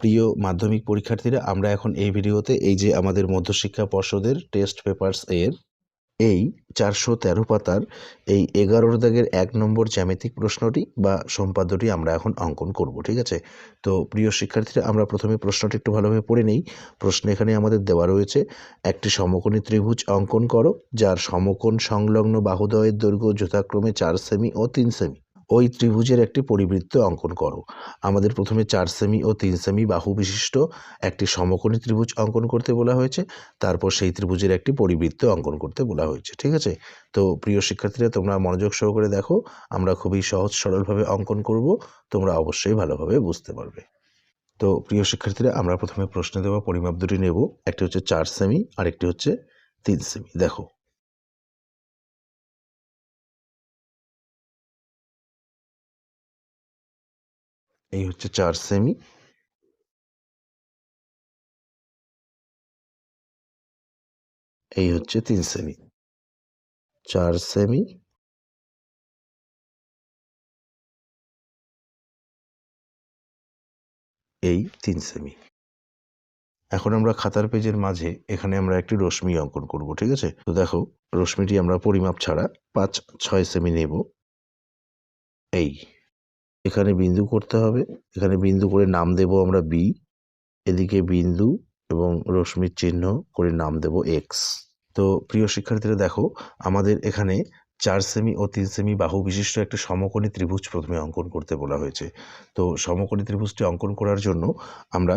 প্রিয় মাধ্যমিক পরীক্ষার্থীরা, আমরা এখন এই ভিডিওতে এই যে আমাদের মধ্যশিক্ষা পর্ষদের টেস্ট পেপারস এর এই চারশো তেরো পাতার এই এগারোর দাগের এক নম্বর জ্যামিতিক প্রশ্নটি বা সম্পাদ্যটি আমরা এখন অঙ্কন করব, ঠিক আছে? তো প্রিয় শিক্ষার্থীরা, আমরা প্রথমে প্রশ্নটি একটু ভালোভাবে পড়ে নেই। প্রশ্ন এখানে আমাদের দেওয়া রয়েছে, একটি সমকোণী ত্রিভুজ অঙ্কন করো, যার সমকোণ সংলগ্ন বাহুদয়ের দৈর্ঘ্য যথাক্রমে চার সেমি ও তিন সেমি। ওই ত্রিভুজের একটি পরিবৃত্ত অঙ্কন করো। আমাদের প্রথমে চার সেমি ও তিন সেমি বাহু বিশিষ্ট একটি সমকোণী ত্রিভুজ অঙ্কন করতে বলা হয়েছে, তারপর সেই ত্রিভুজের একটি পরিবৃত্ত অঙ্কন করতে বলা হয়েছে, ঠিক আছে? তো প্রিয় শিক্ষার্থীরা, তোমরা মনোযোগ সহকারে দেখো, আমরা খুবই সহজ সরলভাবে অঙ্কন করব, তোমরা অবশ্যই ভালোভাবে বুঝতে পারবে। তো প্রিয় শিক্ষার্থীরা, আমরা প্রথমে প্রশ্নে দেওয়া পরিমাপ দুটি নেব, একটি হচ্ছে চার সেমি আর একটি হচ্ছে তিন সেমি। দেখো এই হচ্ছে চার সেমি এই হচ্ছে তিন সেমি চার সেমি এই তিন সেমি এখন আমরা খাতার পেজের মাঝে এখানে আমরা একটি রশ্মি অঙ্কন করব, ঠিক আছে? তো দেখো, রশ্মিটি আমরা পরিমাপ ছাড়া পাঁচ, ছয় সেমি নেব। এই। এখানে বিন্দু করতে হবে। এখানে বিন্দু করে নাম দেব আমরা বি এদিকে বিন্দু এবং রশ্মির চিহ্ন করে নাম দেব এক্স তো প্রিয় শিক্ষার্থীরা, দেখো, আমাদের এখানে চার সেমি ও তিন সেমি বাহু বিশিষ্ট একটা সমকোণী ত্রিভুজ প্রথমে অঙ্কন করতে বলা হয়েছে। তো সমকোণী ত্রিভুজটি অঙ্কন করার জন্য আমরা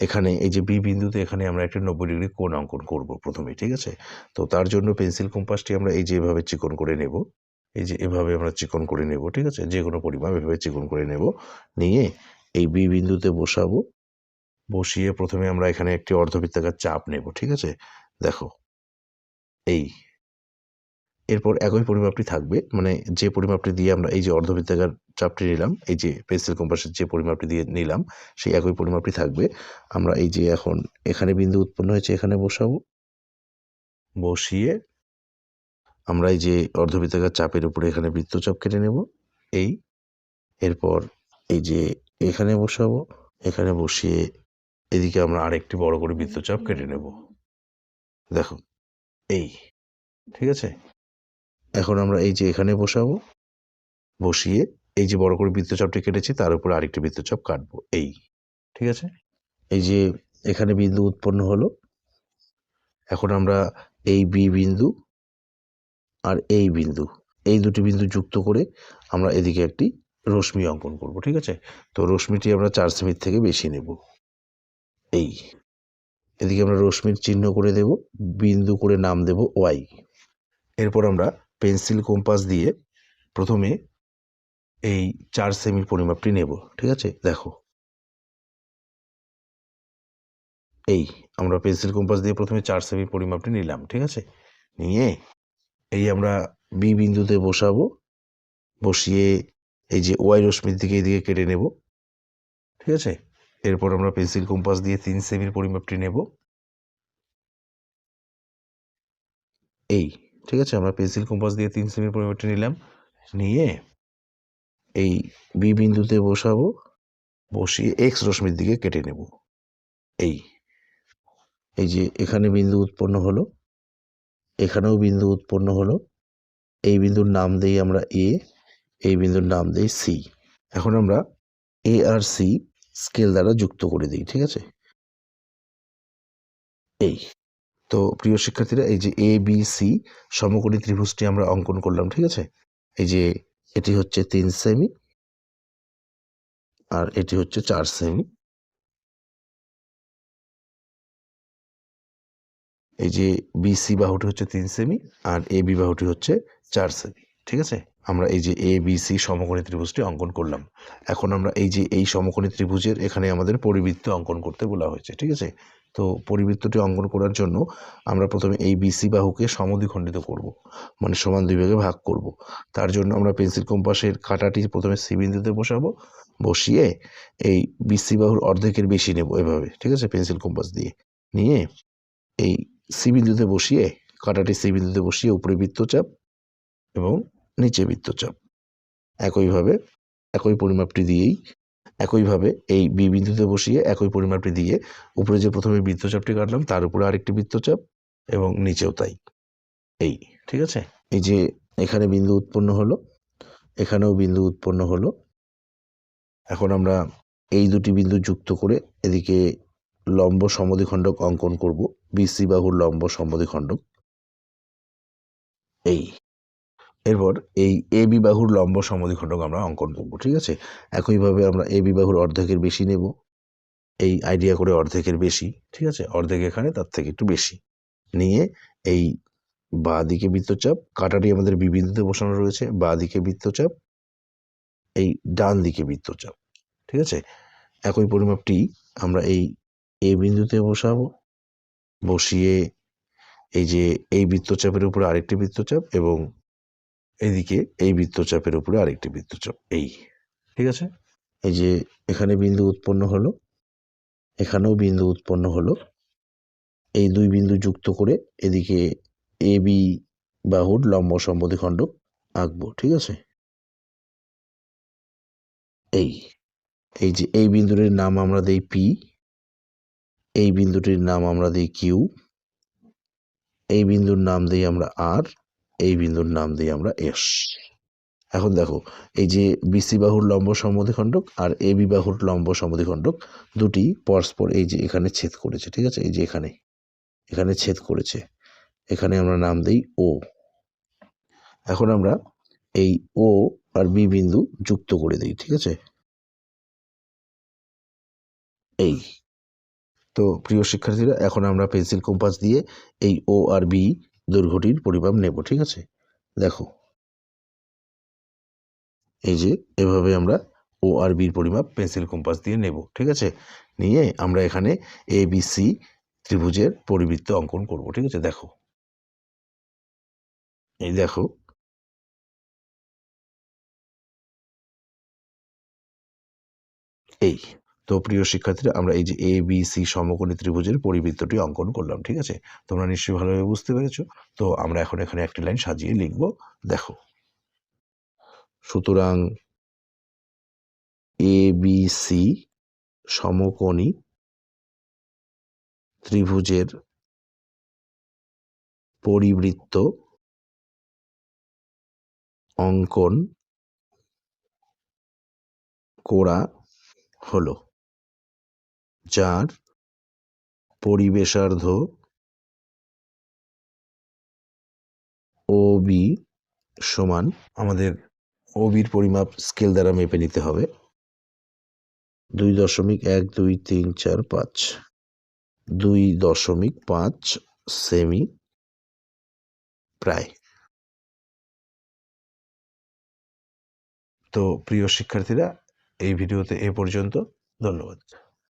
এখানে এই যে বি বিন্দুতে এখানে আমরা একটা নব্বই ডিগ্রি কোণ অঙ্কন করব প্রথমে, ঠিক আছে? তো তার জন্য পেন্সিল কম্পাসটি আমরা এই যেভাবে চিকন করে নেব। এই যে এভাবে আমরা চিকন করে নেব, ঠিক আছে? যে কোনো পরিমাণ এভাবে চিকন করে নেব। নিয়ে এই বি বিন্দুতে বসাবো। বসিয়ে প্রথমে আমরা এখানে একটি অর্ধবৃত্তাকার চাপ নেব, ঠিক আছে? দেখো। এই। এরপর একই পরিমাপটি থাকবে। মানে যে পরিমাপটি দিয়ে আমরা এই যে অর্ধবৃত্তাকার চাপটি নিলাম, এই যে পেন্সিল কম্পাসের যে পরিমাপটি দিয়ে নিলাম, সেই একই পরিমাপটি থাকবে। আমরা এই যে এখন এখানে বিন্দু উৎপন্ন হয়েছে, এখানে বসাবো। বসিয়ে আমরা এই যে অর্ধবৃত্তাকার চাপের উপরে এখানে বৃত্তচাপ কেটে নেব, এই, এরপর এই যে এখানে বসাবো, এখানে বসিয়ে এদিকে আমরা আরেকটি বড় করে বৃত্তচাপ কেটে নেব। দেখো, এই, ঠিক আছে? এখন আমরা এই যে এখানে বসাবো, বসিয়ে এই যে বড় করে বৃত্তচাপটি কেটেছি, তার উপর আরেকটি বৃত্তচাপ কাটবো, এই, ঠিক আছে? এই যে এখানে বিন্দু উৎপন্ন হলো, এখন আমরা এই বি বিন্দু আর এই বিন্দু, এই দুটি বিন্দু যুক্ত করে আমরা এদিকে একটি রশ্মি অঙ্কন করব, ঠিক আছে? তো রশ্মিটি আমরা চার সেমির থেকে বেশি নেব। এই, এদিকে আমরা রশ্মির চিহ্ন করে দেব, বিন্দু করে নাম দেব ওয়াই। এরপর আমরা পেন্সিল কম্পাস দিয়ে প্রথমে এই চার সেমির পরিমাপটি নেব, ঠিক আছে? দেখো। এই, আমরা পেন্সিল কম্পাস দিয়ে প্রথমে চার সেমির পরিমাপটি নিলাম, ঠিক আছে? নিয়ে এই আমরা বি বিন্দুতে বসাবো। বসিয়ে এই যে ওয়াই রশ্মির দিকে এদিকে কেটে নেব। ঠিক আছে? এরপর আমরা পেন্সিল কম্পাস দিয়ে তিন সেমির পরিমাপটি নেব। এই, ঠিক আছে? আমরা পেন্সিল কম্পাস দিয়ে তিন সেমির পরিমাপটি নিলাম। নিয়ে এই বি বিন্দুতে বসাবো। বসিয়ে এক্স রশ্মির দিকে কেটে নেব। এই এই যে এখানে বিন্দু উৎপন্ন হলো। এখানেও বিন্দু উৎপন্ন হলো। এই বিন্দুর নাম দেই আমরা এ এই বিন্দুর নাম দেই সি এখন আমরা এ আর সি স্কেল দ্বারা যুক্ত করে দিই, ঠিক আছে? এই। তো প্রিয় শিক্ষার্থীরা, এই যে এ বি সি সমকোণী ত্রিভুজটি আমরা অঙ্কন করলাম, ঠিক আছে? এই যে এটি হচ্ছে তিন সেমি আর এটি হচ্ছে চার সেমি এই যে বিসি বাহুটি হচ্ছে তিন সেমি আর এ বি বাহুটি হচ্ছে চার সেমি ঠিক আছে? আমরা এই যে এ বি সি সমকোণী ত্রিভুজটি অঙ্কন করলাম। এখন আমরা এই যে এই সমকোণী ত্রিভুজের এখানে আমাদের পরিবৃত্ত অঙ্কন করতে বলা হয়েছে, ঠিক আছে? তো পরিবৃত্তটি অঙ্কন করার জন্য আমরা প্রথমে এই বিসি বাহুকে সমদ্বিখণ্ডিত করব মানে সমান দুই ভাগে ভাগ করব। তার জন্য আমরা পেন্সিল কম্পাসের কাঁটাটি প্রথমে সি বিন্দুতে বসাবো, বসিয়ে এই বিসি বাহুর অর্ধেকের বেশি নেব এভাবে, ঠিক আছে? পেন্সিল কম্পাস দিয়ে। নিয়ে এই সি বিন্দুতে বসিয়ে কাঁটাটি সি বিন্দুতে বসিয়ে উপরে বৃত্তচাপ এবং নিচে বৃত্তচাপ। একইভাবে, একই পরিমাপটি দিয়েই, একইভাবে এই বি বিন্দুতে বসিয়ে একই পরিমাপটি দিয়ে উপরে যে প্রথমে বৃত্তচাপটি কাটলাম, তার উপরে আরেকটি বৃত্তচাপ এবং নিচেও তাই। এই, ঠিক আছে? এই যে এখানে বিন্দু উৎপন্ন হলো, এখানেও বিন্দু উৎপন্ন হলো। এখন আমরা এই দুটি বিন্দু যুক্ত করে এদিকে লম্ব সমদ্বিখণ্ডক অঙ্কন করব। বিসি বাহুর লম্ব সমদ্বিখণ্ডক এই। এরপর এই এ বি বাহুর লম্ব সমদ্বিখণ্ডক আমরা অঙ্কন করব, ঠিক আছে? একইভাবে আমরা এ বি বাহুর অর্ধেকের বেশি নেব। এই আইডিয়া করে অর্ধেকের বেশি, ঠিক আছে? অর্ধেক এখানে, তার থেকে একটু বেশি। নিয়ে এই বা দিকে বৃত্তচাপ কাটাটি আমাদের বিবিন্দুতে বসানো রয়েছে, বা দিকে বৃত্তচাপ, এই ডান দিকে বৃত্তচাপ, ঠিক আছে? একই পরিমাপটি আমরা এই এ বিন্দুতে বসাবো। বসিয়ে এই যে এই বৃত্তচাপের উপরে আরেকটি বৃত্তচাপ এবং এইদিকে এই বৃত্তচাপের উপরে আরেকটি বৃত্তচাপ, এই। ঠিক আছে? এই যে এখানে বিন্দু উৎপন্ন হলো, এখানেও বিন্দু উৎপন্ন হলো। এই দুই বিন্দু যুক্ত করে এদিকে এ, বি বাহুর লম্ব সম্বোধিখণ্ডক আঁকবো, ঠিক আছে? এই এই যে এই বিন্দুটির নাম আমরা দেই পি এই বিন্দুটির নাম আমরা দিই কিউ এই বিন্দুর নাম দিই আমরা আর এই বিন্দুর নাম দিই আমরা এস এখন দেখো, এই যে বিসি বাহুর লম্ব সমদ্বিখণ্ডক আর এ বি বাহুর লম্ব সমদ্বিখণ্ডক দুটি পরস্পর এই যে এখানে ছেদ করেছে, ঠিক আছে? এই যে এখানে এখানে ছেদ করেছে। এখানে আমরা নাম দিই ও এখন আমরা এই ও আর বি বিন্দু যুক্ত করে দিই, ঠিক আছে? এই তো প্রিয় শিক্ষার্থীরা, এখন আমরা পেন্সিল কম্পাস দিয়ে এই ও আর বি দৈর্ঘ্যটির পরিমাপ নেব, ঠিক আছে? দেখো। এই যে, এভাবে আমরা ও আর বির পরিমাপ পেন্সিল কম্পাস দিয়ে নেব, ঠিক আছে? নিয়ে আমরা এখানে এ বি সি ত্রিভুজের পরিবৃত্ত অঙ্কন করব, ঠিক আছে? দেখো। এই দেখো। এই। তো প্রিয় শিক্ষার্থীরা, আমরা এই যে এ বি সি সমকোণী ত্রিভুজের পরিবৃত্তটি অঙ্কন করলাম, ঠিক আছে? তোমরা নিশ্চয়ই ভালোভাবে বুঝতে পেরেছ। তো আমরা এখন এখানে একটি লাইন সাজিয়ে লিখব, দেখো। সুতরাং এ বি সি সমকোণী ত্রিভুজের পরিবৃত্ত অঙ্কন করা হলো। যার পরিবেশার্ধ ও বি সমান আমাদের ওবির পরিমাপ স্কেল দ্বারা মেপে নিতে হবে। দুই দশমিক এক, দুই, তিন, চার, পাঁচ। দুই দশমিক পাঁচ সেমি প্রায়। তো প্রিয় শিক্ষার্থীরা, এই ভিডিওতে এ পর্যন্ত। ধন্যবাদ।